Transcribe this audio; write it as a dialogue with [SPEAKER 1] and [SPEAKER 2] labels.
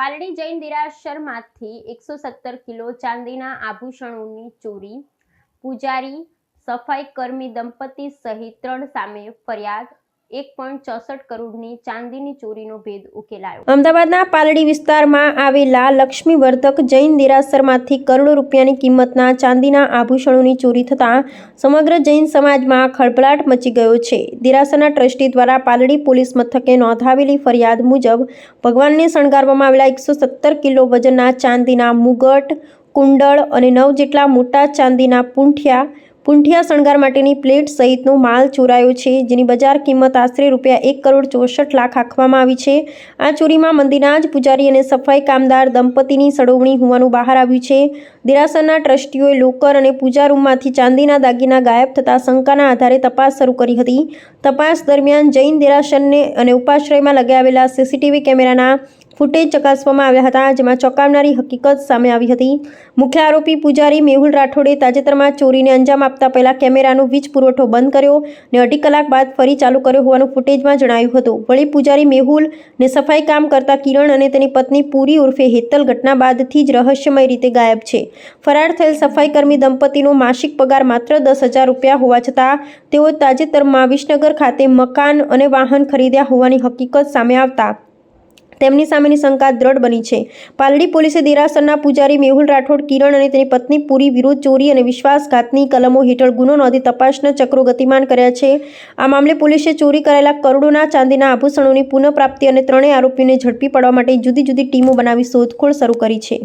[SPEAKER 1] પાલડી જૈન દેરાસરમાંથી એકસો સત્તર કિલો ચાંદીના આભૂષણોની ચોરી, પૂજારી, સફાઈ કર્મી દંપતી સહિત ત્રણ સામે ફરિયાદ એક પોઈન્ટ ચોસઠ કરોડની ચાંદીની ચોરીનો ભેદ ઉકેલાયો. અમદાવાદના પાલડી વિસ્તારમાં આવેલા લક્ષ્મીવર્ધક જૈન દેરાસરમાંથી કરોડો રૂપિયાની કિંમતના ચાંદીના આભૂષણોની ચોરી થતાં સમગ્ર જૈન સમાજમાં ખળભળાટ મચી ગયો છે. દેરાસરના ટ્રસ્ટી દ્વારા પાલડી પોલીસ મથકે નોંધાવેલી ફરિયાદ મુજબ ભગવાનને શણગારવામાં આવેલા એકસો સત્તર કિલો વજનના ચાંદીના મુગટ, કુંડળ અને નવ જેટલા મોટા ચાંદીના પૂંઠિયા પૂંઠિયા શણગાર માટેની પ્લેટ સહિતનો માલ ચોરાયો છે, જેની બજાર કિંમત આશરે રૂપિયા એક કરોડ ચોસઠ લાખ આંકવામાં આવી છે. આ ચોરીમાં મંદિરના જ પૂજારી અને સફાઈ કામદાર દંપતીની સડોવણી હોવાનું બહાર આવ્યું છે. દેરાસરના ટ્રસ્ટીઓએ લોકર અને પૂજા રૂમમાંથી ચાંદીના દાગીના ગાયબ થતાં શંકાના આધારે તપાસ શરૂ કરી હતી. તપાસ દરમિયાન જૈન દેરાસરને અને ઉપાશ્રયમાં લગાવેલા સીસીટીવી કેમેરાના ફૂટેજ ચકાસવામાં આવ્યા હતા, જેમાં ચોંકાવનારી હકીકત સામે આવી હતી. મુખ્ય આરોપી પૂજારી મેહુલ રાઠોડે તાજેતરમાં ચોરીને અંજામ આપતા પહેલા કેમેરાનો વીજ પુરવઠો બંધ કર્યો ને અઢી કલાક બાદ ફરી ચાલુ કર્યો હોવાનું ફૂટેજમાં જણાવ્યું હતું. વળી પૂજારી મેહુલ ને સફાઈ કામ કરતા કિરણ અને તેની પત્ની પૂરી ઉર્ફે હેતલ ઘટના બાદથી જ રહસ્યમય રીતે ગાયબ છે. ફરાર થયેલ સફાઈકર્મી દંપતીનો માસિક પગાર માત્ર દસ હજાર રૂપિયા હોવા છતાં, તેઓ તાજેતરમાં વિસનગર ખાતે મકાન અને વાહન ખરીદ્યા હોવાની હકીકત સામે આવતા તેમની સામેની શંકા દ્રઢ બની છે. પાલડી પોલીસે દેરાસરના પૂજારી મેહુલ રાઠોડ, કિરણ અને તેની પત્ની પૂરી વિરુદ્ધ ચોરી અને વિશ્વાસઘાતની કલમો હેઠળ ગુનો નોંધી તપાસના ચક્રો ગતિમાન કર્યા છે. આ મામલે પોલીસે ચોરી કરાયેલા કરોડોના ચાંદીના આભૂષણોની પુનઃપ્રાપ્તિ અને ત્રણેય આરોપીઓને ઝડપી પાડવા માટે જુદી જુદી ટીમો બનાવી શોધખોળ શરૂ કરી છે.